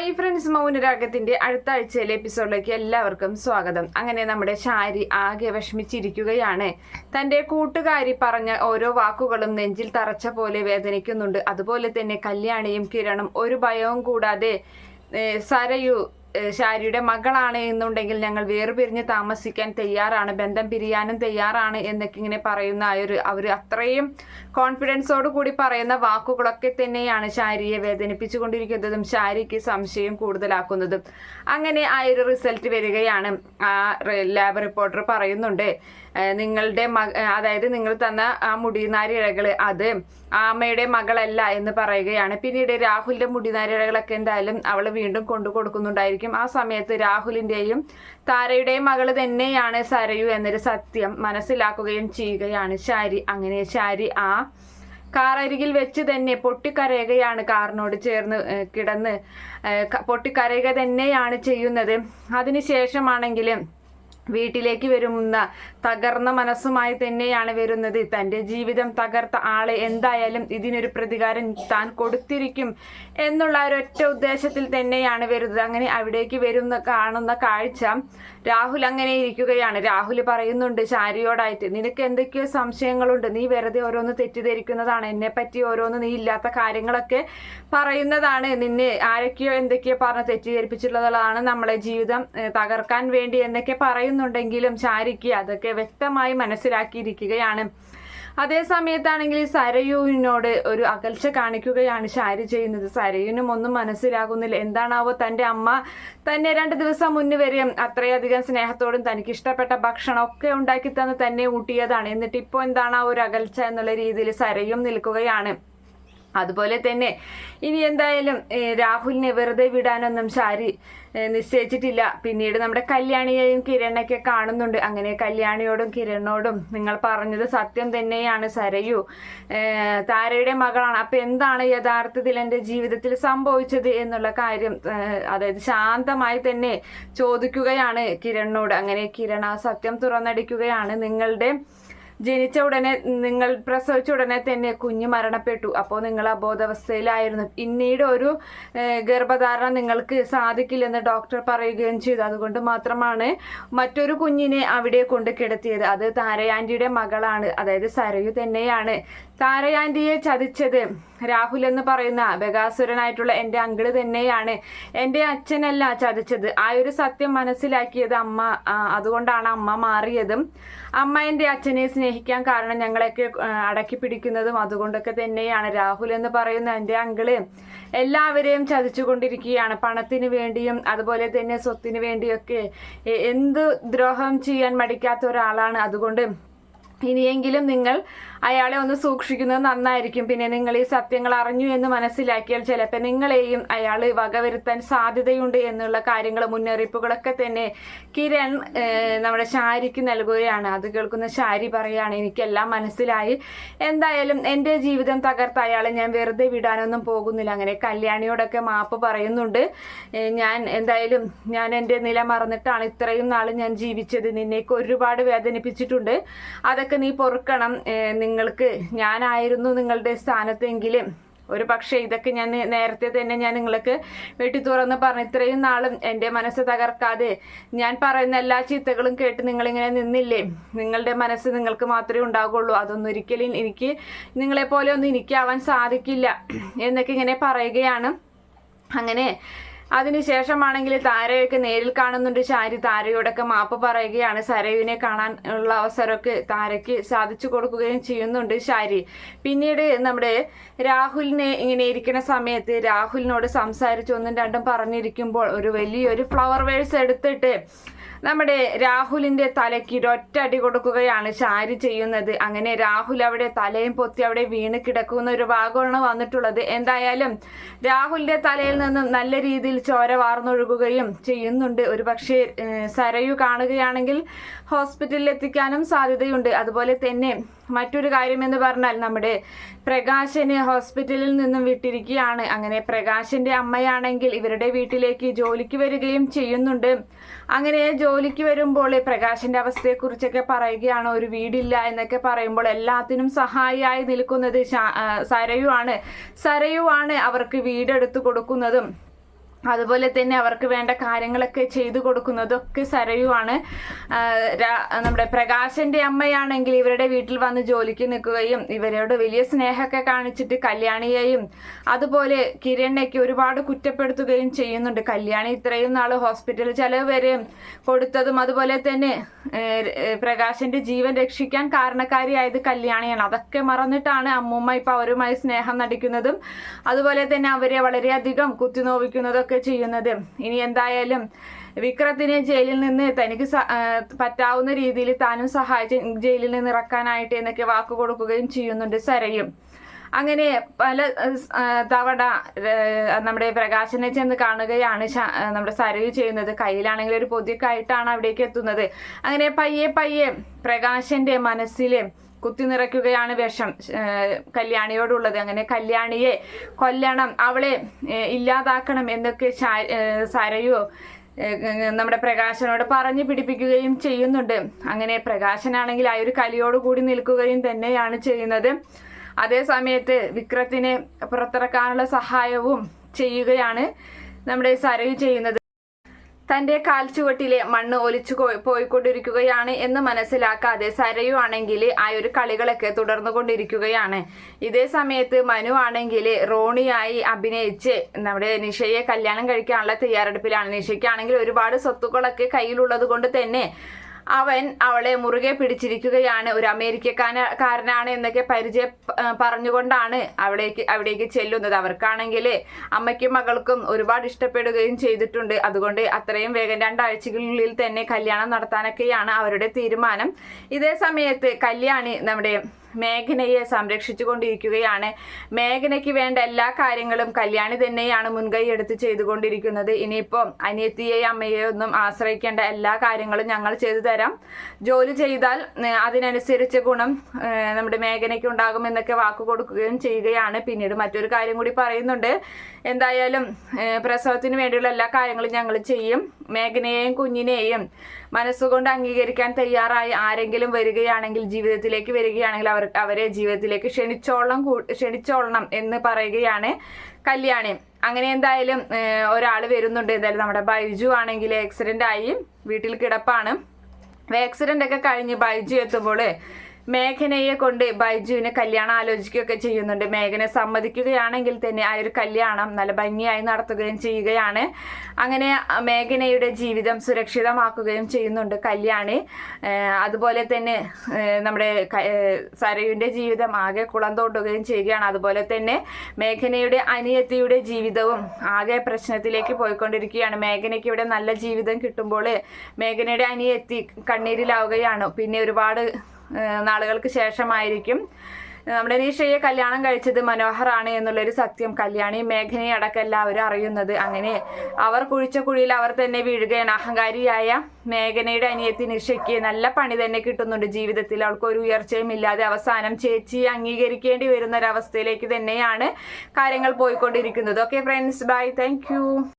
Hi friends മൗനരാഗത്തിന്റെ അടുത്ത ആഴ്ചയിലെ എപ്പിസോഡിലേക്ക് എല്ലാവർക്കും സ്വാഗതം. അങ്ങനെ നമ്മുടെ ശാരി ആകെ വിഷമിച്ചിരിക്കുകയാണ്. തന്റെ കൂട്ടുകാരി പറഞ്ഞ ഓരോ വാക്കുകളും നെഞ്ചിൽ തറച്ച പോലെ വേദനിക്കുന്നുണ്ട്. അതുപോലെ തന്നെ കല്യാണിയും കിരണും ഒരു ഭയവും കൂടാതെ സരയു ശാരിയുടെ മകളാണ് എന്നുണ്ടെങ്കിൽ ഞങ്ങൾ വേർപിരിഞ്ഞ് താമസിക്കാൻ തയ്യാറാണ് ബന്ധം പിരിയാനും തയ്യാറാണ് എന്നൊക്കെ ഇങ്ങനെ പറയുന്ന ആ ഒരു അവർ അത്രയും കോൺഫിഡൻസോട് കൂടി പറയുന്ന വാക്കുകളൊക്കെ തന്നെയാണ് ശാരിയെ വേദനിപ്പിച്ചുകൊണ്ടിരിക്കുന്നതും ശാരിക്ക് സംശയം കൂടുതലാക്കുന്നതും. അങ്ങനെ ആ ഒരു റിസൾട്ട് വരികയാണ്. ആ ലാബ് റിപ്പോർട്ടർ പറയുന്നുണ്ട് നിങ്ങളുടെ മക അതായത് നിങ്ങൾ തന്ന ആ മുടിനാരിഴകൾ അത് ആമയുടെ മകളല്ല എന്ന് പറയുകയാണ്. പിന്നീട് രാഹുലിന്റെ മുടിനാരിഴകളൊക്കെ എന്തായാലും അവൾ വീണ്ടും കൊണ്ടു ആ സമയത്ത് രാഹുലിന്റെയും താരയുടെയും മകൾ തന്നെയാണ് സരയു എന്നൊരു സത്യം മനസ്സിലാക്കുകയും ചെയ്യുകയാണ് ശാരി. അങ്ങനെ ശാരി ആ കാറരികിൽ വെച്ച് തന്നെ പൊട്ടിക്കരയുകയാണ് കാറിനോട് ചേർന്ന് കിടന്ന്. പൊട്ടിക്കരയുക തന്നെയാണ് ചെയ്യുന്നത്. അതിനുശേഷമാണെങ്കിലും വീട്ടിലേക്ക് വരുന്ന തകർന്ന മനസ്സുമായി തന്നെയാണ് വരുന്നത്. തന്റെ ജീവിതം തകർത്ത ആളെ എന്തായാലും ഇതിനൊരു പ്രതികാരം താൻ കൊടുത്തിരിക്കും എന്നുള്ള ഒരൊറ്റ ഉദ്ദേശത്തിൽ തന്നെയാണ് വരുന്നത്. അങ്ങനെ അവിടേക്ക് വരുന്ന കാണുന്ന കാഴ്ച രാഹുൽ അങ്ങനെ ഇരിക്കുകയാണ്. രാഹുൽ പറയുന്നുണ്ട് ശാരിയോടായിട്ട് നിനക്ക് എന്തൊക്കെയോ സംശയങ്ങളുണ്ട്. നീ വെറുതെ ഓരോന്ന് തെറ്റിദ്ധരിക്കുന്നതാണ്. എന്നെ പറ്റി ഓരോന്ന് നീ ഇല്ലാത്ത കാര്യങ്ങളൊക്കെ പറയുന്നതാണ്. നിന്നെ ആരൊക്കെയോ എന്തൊക്കെയോ പറഞ്ഞ് തെറ്റിദ്ധരിപ്പിച്ചിട്ടുള്ളതാണ് നമ്മളെ ജീവിതം തകർക്കാൻ വേണ്ടി എന്നൊക്കെ പറയുന്നുണ്ടെങ്കിലും ചാരിക്ക് അതൊക്കെ വ്യക്തമായി മനസ്സിലാക്കിയിരിക്കുകയാണ്. അതേ സമയത്താണെങ്കിൽ സരയുവിനോട് ഒരു അകൽച്ച കാണിക്കുകയാണ് ശാരി ചെയ്യുന്നത്. സരയുവിനും ഒന്നും മനസ്സിലാകുന്നില്ല. എന്താണാവോ തന്റെ അമ്മ തന്നെ രണ്ട് ദിവസം മുന്നേ വരെ അത്രയധികം സ്നേഹത്തോടും തനിക്ക് ഇഷ്ടപ്പെട്ട ഭക്ഷണം ഒക്കെ ഉണ്ടാക്കി തന്ന് തന്നെ ഊട്ടിയതാണ്. എന്നിട്ട് ഇപ്പോൾ എന്താണ് ആ ഒരു അകൽച്ച എന്നുള്ള രീതിയിൽ സരയും നിൽക്കുകയാണ്. അതുപോലെ തന്നെ ഇനി എന്തായാലും രാഹുലിനെ വെറുതെ വിടാനൊന്നും ശാരി നിശ്ചയിച്ചിട്ടില്ല. പിന്നീട് നമ്മുടെ കല്യാണിയെയും കിരണൊക്കെ കാണുന്നുണ്ട്. അങ്ങനെ കല്യാണിയോടും കിരണോടും നിങ്ങൾ പറഞ്ഞത് സത്യം തന്നെയാണ് സരയു. താരയുടെ മകളാണ്. അപ്പൊ എന്താണ് യഥാർത്ഥത്തിൽ എന്റെ ജീവിതത്തിൽ സംഭവിച്ചത് എന്നുള്ള കാര്യം അതായത് ശാന്തമായി തന്നെ ചോദിക്കുകയാണ് കിരണിനോട്. അങ്ങനെ കിരണ സത്യം തുറന്നടിക്കുകയാണ് നിങ്ങളുടെ ജനിച്ച ഉടനെ നിങ്ങൾ പ്രസവിച്ച ഉടനെ തന്നെ കുഞ്ഞ് മരണപ്പെട്ടു. അപ്പോൾ നിങ്ങൾ അബോധാവസ്ഥയിലായിരുന്നു. പിന്നീട് ഒരു ഗർഭധാരണ നിങ്ങൾക്ക് സാധിക്കില്ലെന്ന് ഡോക്ടർ പറയുകയും ചെയ്തു. അതുകൊണ്ട് മാത്രമാണ് മറ്റൊരു കുഞ്ഞിനെ അവിടെ കൊണ്ട് കിടത്തിയത്. അത് താരയാന്റിയുടെ മകളാണ്. അതായത് സരയു തന്നെയാണ്. താരയാന്റിയെ ചതിച്ചത് രാഹുൽ എന്ന് പറയുന്ന ബഗാസുരനായിട്ടുള്ള എന്റെ അങ്കിൾ തന്നെയാണ്. എന്റെ അച്ഛനല്ല ചതിച്ചത്. ആ ഒരു സത്യം മനസ്സിലാക്കിയത് അമ്മ അതുകൊണ്ടാണ് അമ്മ മാറിയതും. അമ്മ എന്റെ അച്ഛനെ സ്നേഹിക്കാൻ കാരണം ഞങ്ങളെയൊക്കെ അടക്കി പിടിക്കുന്നതും അതുകൊണ്ടൊക്കെ തന്നെയാണ്. രാഹുൽ എന്ന് പറയുന്ന എന്റെ അങ്കിൾ എല്ലാവരെയും ചതിച്ചുകൊണ്ടിരിക്കുകയാണ്. പണത്തിന് വേണ്ടിയും അതുപോലെ തന്നെ സ്വത്തിന് വേണ്ടിയൊക്കെ എന്ത് ദ്രോഹം ചെയ്യാൻ മടിക്കാത്ത ഒരാളാണ്. അതുകൊണ്ട് ഇനിയെങ്കിലും നിങ്ങൾ അയാളെ ഒന്ന് സൂക്ഷിക്കുന്നത് നന്നായിരിക്കും. പിന്നെ നിങ്ങൾ ഈ സത്യങ്ങൾ അറിഞ്ഞു എന്ന് മനസ്സിലാക്കിയാൽ ചിലപ്പോൾ നിങ്ങളെയും അയാൾ വകവരുത്താൻ സാധ്യതയുണ്ട് എന്നുള്ള കാര്യങ്ങൾ മുന്നറിയിപ്പുകളൊക്കെ തന്നെ കിരൺ നമ്മുടെ ശാരിക്ക് നൽകുകയാണ്. അത് കേൾക്കുന്ന ശാരി പറയുകയാണ് എനിക്കെല്ലാം മനസ്സിലായി. എന്തായാലും എന്റെ ജീവിതം തകർത്ത അയാളെ ഞാൻ വെറുതെ വിടാനൊന്നും പോകുന്നില്ല. അങ്ങനെ കല്യാണിയോടൊക്കെ മാപ്പ് പറയുന്നുണ്ട്. ഞാൻ എന്തായാലും ഞാൻ എന്റെ നില മറന്നിട്ടാണ് ഇത്രയും നാൾ ഞാൻ ജീവിച്ചത്. നിന്നേക്ക് ഒരുപാട് വേദനിപ്പിച്ചിട്ടുണ്ട്. അതൊക്കെ നീ പൊറുക്കണം. നിങ്ങൾക്ക് ഞാനായിരുന്നു നിങ്ങളുടെ സ്ഥാനത്തെങ്കിലും. ഒരു പക്ഷേ ഇതൊക്കെ ഞാൻ നേരത്തെ തന്നെ ഞാൻ നിങ്ങൾക്ക് വെട്ടി തുറന്ന് പറഞ്ഞു. ഇത്രയും നാളും എന്റെ മനസ്സ് തകർക്കാതെ ഞാൻ പറയുന്ന എല്ലാ ചീത്തകളും കേട്ട് നിങ്ങളിങ്ങനെ നിന്നില്ലേ? നിങ്ങളുടെ മനസ്സ് നിങ്ങൾക്ക് മാത്രമേ ഉണ്ടാകുള്ളൂ അതൊന്നും ഒരിക്കലും എനിക്ക് നിങ്ങളെപ്പോലെ ഒന്നും എനിക്കാവാൻ സാധിക്കില്ല. എന്നൊക്കെ ഇങ്ങനെ പറയുകയാണ്. അങ്ങനെ അതിനുശേഷമാണെങ്കിൽ താരയൊക്കെ നേരിൽ കാണുന്നുണ്ട്. ശാരി താരയോടൊക്കെ മാപ്പ് പറയുകയാണ്. സരയുവിനെ കാണാൻ ഉള്ള അവസരമൊക്കെ താരയ്ക്ക് സാധിച്ചു കൊടുക്കുകയും ചെയ്യുന്നുണ്ട് ശാരി പിന്നീട് നമ്മുടെ രാഹുലിനെ ഇങ്ങനെ ഇരിക്കുന്ന സമയത്ത് രാഹുലിനോട് സംസാരിച്ച് ഒന്നും രണ്ടും പറഞ്ഞിരിക്കുമ്പോൾ ഒരു വലിയൊരു ഫ്ലവർ വേഴ്സ് എടുത്തിട്ട് നമ്മുടെ രാഹുലിന്റെ തലയ്ക്ക് ഒരൊറ്റടി കൊടുക്കുകയാണ് ചാരി ചെയ്യുന്നത്. അങ്ങനെ രാഹുൽ അവിടെ തലയും പൊത്തി അവിടെ വീണ് കിടക്കുന്ന ഒരു ഭാഗമാണ് വന്നിട്ടുള്ളത്. എന്തായാലും രാഹുലിന്റെ തലയിൽ നിന്നും നല്ല രീതിയിൽ ചോര വാർന്നൊഴുകുകയും ചെയ്യുന്നുണ്ട്. ഒരു പക്ഷേ സരയു കാണുകയാണെങ്കിൽ ഹോസ്പിറ്റലിൽ എത്തിക്കാനും സാധ്യതയുണ്ട്. അതുപോലെ തന്നെ മറ്റൊരു കാര്യം എന്ന് പറഞ്ഞാൽ നമ്മുടെ പ്രകാശന് ഹോസ്പിറ്റലിൽ നിന്നും വിട്ടിരിക്കുകയാണ്. അങ്ങനെ പ്രകാശിന്റെ അമ്മയാണെങ്കിൽ ഇവരുടെ വീട്ടിലേക്ക് ജോലിക്ക് വരികയും ചെയ്യുന്നുണ്ട്. അങ്ങനെ ജോലിക്ക് വരുമ്പോൾ പ്രകാശന്റെ അവസ്ഥയെക്കുറിച്ചൊക്കെ പറയുകയാണ്. ഒരു വീടില്ല എന്നൊക്കെ പറയുമ്പോൾ എല്ലാത്തിനും സഹായിയായി നിൽക്കുന്നത് സരയുവാണ്. സരയുവാണ് അവർക്ക് വീടെടുത്ത് കൊടുക്കുന്നതും. അതുപോലെ തന്നെ അവർക്ക് വേണ്ട കാര്യങ്ങളൊക്കെ ചെയ്തു കൊടുക്കുന്നതൊക്കെ സരയുവാണ്. നമ്മുടെ പ്രകാശന്റെ അമ്മയാണെങ്കിൽ ഇവരുടെ വീട്ടിൽ വന്ന് ജോലിക്ക് നിൽക്കുകയും ഇവരോട് വലിയ സ്നേഹമൊക്കെ കാണിച്ചിട്ട് കല്യാണിയെയും അതുപോലെ കിരണിനെയൊക്കെ ഒരുപാട് കുറ്റപ്പെടുത്തുകയും ചെയ്യുന്നുണ്ട്. കല്യാണി ഇത്രയും നാൾ ഹോസ്പിറ്റൽ ചെലവ് വരെ കൊടുത്തതും അതുപോലെ തന്നെ പ്രകാശന്റെ ജീവൻ രക്ഷിക്കാൻ കാരണക്കാരിയായത് കല്യാണിയാണ്. അതൊക്കെ മറന്നിട്ടാണ് അമ്മൂമ്മ ഇപ്പൊ അവരുമായി സ്നേഹം നടിക്കുന്നതും. അതുപോലെ തന്നെ അവരെ വളരെയധികം കുത്തിനോവിക്കുന്നതൊക്കെ ചെയ്യുന്നത്. ഇനി എന്തായാലും വിക്രത്തിനെ ജയിലിൽ നിന്ന് തനിക്ക് പറ്റാവുന്ന രീതിയിൽ താനും സഹായിച്ച് ജയിലിൽ നിന്ന് ഇറക്കാനായിട്ട് എന്നൊക്കെ വാക്ക് കൊടുക്കുകയും ചെയ്യുന്നുണ്ട് സരയും. അങ്ങനെ പല തവണ നമ്മുടെ പ്രകാശനെ ചെന്ന് കാണുകയാണ് നമ്മുടെ സരയു ചെയ്യുന്നത്. കയ്യിലാണെങ്കിൽ ഒരു പൊതിയൊക്കെ ആയിട്ടാണ് അവിടേക്ക് എത്തുന്നത്. അങ്ങനെ പയ്യെ പയ്യെ പ്രകാശന്റെ മനസ്സിൽ കുത്തി നിറയ്ക്കുകയാണ് വിഷം. കല്യാണിയോടുള്ളത്. അങ്ങനെ കല്യാണിയെ കൊല്ലണം അവളെ ഇല്ലാതാക്കണം എന്നൊക്കെ സരയു നമ്മുടെ പ്രകാശനോട് പറഞ്ഞു പിടിപ്പിക്കുകയും ചെയ്യുന്നുണ്ട്. അങ്ങനെ പ്രകാശനാണെങ്കിൽ ആ ഒരു കലിയോട് കൂടി നിൽക്കുകയും തന്നെയാണ് ചെയ്യുന്നത്. അതേ സമയത്ത് വിക്രത്തിനെ പുറത്തിറക്കാനുള്ള സഹായവും ചെയ്യുകയാണ് നമ്മുടെ സരയു ചെയ്യുന്നത്. തന്റെ കാൽച്ചുവട്ടിലെ മണ്ണ് ഒലിച്ചു പോയിക്കൊണ്ടിരിക്കുകയാണ് എന്ന് മനസ്സിലാക്കാതെ സരയു ആണെങ്കിൽ ആ ഒരു കളികളൊക്കെ തുടർന്നു കൊണ്ടിരിക്കുകയാണ് ഇതേ സമയത്ത് മനു ആണെങ്കിൽ റോണിയായി അഭിനയിച്ച് നമ്മുടെ നിഷയെ കല്യാണം കഴിക്കാനുള്ള തയ്യാറെടുപ്പിലാണ്. നിഷയ്ക്കാണെങ്കിൽ ഒരുപാട് സ്വത്തുക്കളൊക്കെ കയ്യിലുള്ളത് കൊണ്ട് തന്നെ അവൻ അവളെ മുറുകെ പിടിച്ചിരിക്കുകയാണ്. ഒരു അമേരിക്കക്കാരനാണ് എന്നൊക്കെ പരിചയ പറഞ്ഞുകൊണ്ടാണ് അവിടേക്ക് അവിടേക്ക് ചെല്ലുന്നത്. അവർക്കാണെങ്കിൽ അമ്മയ്ക്കും മകൾക്കും ഒരുപാട് ഇഷ്ടപ്പെടുകയും ചെയ്തിട്ടുണ്ട്. അതുകൊണ്ട് അത്രയും വേഗം രണ്ടാഴ്ചകളിൽ തന്നെ കല്യാണം നടത്താനൊക്കെയാണ് അവരുടെ തീരുമാനം. ഇതേ സമയത്ത് കല്യാണി നമ്മുടെ മേഘനയെ സംരക്ഷിച്ചു കൊണ്ടിരിക്കുകയാണ് മേഘനയ്ക്ക് വേണ്ട എല്ലാ കാര്യങ്ങളും കല്യാണി തന്നെയാണ് മുൻകൈ എടുത്ത് ചെയ്തുകൊണ്ടിരിക്കുന്നത്. ഇനിയിപ്പോൾ അനിയത്തിയെയും അമ്മയെയും ഒന്നും ആശ്രയിക്കേണ്ട എല്ലാ കാര്യങ്ങളും ഞങ്ങൾ ചെയ്തു തരാം. ജോലി ചെയ്താൽ അതിനനുസരിച്ച് ഗുണം നമ്മുടെ മേഘനയ്ക്ക് ഉണ്ടാകുമെന്നൊക്കെ വാക്ക് കൊടുക്കുകയും ചെയ്യുകയാണ്. പിന്നീട് മറ്റൊരു കാര്യം കൂടി പറയുന്നുണ്ട്. എന്തായാലും പ്രസവത്തിന് വേണ്ടിയുള്ള എല്ലാ കാര്യങ്ങളും ഞങ്ങൾ ചെയ്യും. മേഘനയെയും കുഞ്ഞിനെയും മനസ്സുകൊണ്ട് അംഗീകരിക്കാൻ തയ്യാറായി ആരെങ്കിലും വരികയാണെങ്കിൽ ജീവിതത്തിലേക്ക് വരികയാണെങ്കിൽ അവർ അവരെ ജീവിതത്തിലേക്ക് ക്ഷണിച്ചോളണം ക്ഷണിച്ചോളണം എന്ന് പറയുകയാണ് കല്യാണി. അങ്ങനെ എന്തായാലും ഒരാൾ വരുന്നുണ്ട്. എന്തായാലും നമ്മുടെ ബൈജു ആണെങ്കിൽ ആക്സിഡന്റ് ആയി. വീട്ടിൽ കിടപ്പാണ്. ആക്സിഡന്റ് ഒക്കെ കഴിഞ്ഞ് ബൈജു എത്തുമ്പോൾ മേഘനയെ കൊണ്ട് ബൈജുവിനെ കല്യാണം ആലോചിക്കുകയൊക്കെ ചെയ്യുന്നുണ്ട്. മേഘനെ സമ്മതിക്കുകയാണെങ്കിൽ തന്നെ ആ ഒരു കല്യാണം നല്ല ഭംഗിയായി നടത്തുകയും ചെയ്യുകയാണ്. അങ്ങനെ മേഘനയുടെ ജീവിതം സുരക്ഷിതമാക്കുകയും ചെയ്യുന്നുണ്ട് കല്യാണി. അതുപോലെ തന്നെ നമ്മുടെ സരയുടെ ജീവിതം ആകെ കുളം തോണ്ടുകയും ചെയ്യുകയാണ്. അതുപോലെ തന്നെ മേഘനയുടെ അനിയത്തിയുടെ ജീവിതവും ആകെ പ്രശ്നത്തിലേക്ക് പോയിക്കൊണ്ടിരിക്കുകയാണ്. മേഘനയ്ക്ക് ഇവിടെ നല്ല ജീവിതം കിട്ടുമ്പോൾ മേഘനയുടെ അനിയത്തി കണ്ണീരിലാവുകയാണ്. പിന്നെ ഒരുപാട് നാളുകൾക്ക് ശേഷമായിരിക്കും. നമ്മുടെ നീഷയെ കല്യാണം കഴിച്ചത് മനോഹറാണ് എന്നുള്ളൊരു സത്യം കല്യാണി മേഘനയെ അടക്കം എല്ലാവരും അറിയുന്നത്. അങ്ങനെ അവർ കുഴിച്ച കുഴിയിൽ അവർ തന്നെ വീഴുകയാണ്. അഹങ്കാരിയായ മേഘനയുടെ അനിയത്തി നിഷയ്ക്ക് നല്ല പണി തന്നെ കിട്ടുന്നുണ്ട് ജീവിതത്തിൽ. അവൾക്ക് ഒരു ഉയർച്ചയും ഇല്ലാതെ അവസാനം ചേച്ചി അംഗീകരിക്കേണ്ടി വരുന്ന ഒരവസ്ഥയിലേക്ക് തന്നെയാണ് കാര്യങ്ങൾ പോയിക്കൊണ്ടിരിക്കുന്നത്. Okay friends bye thank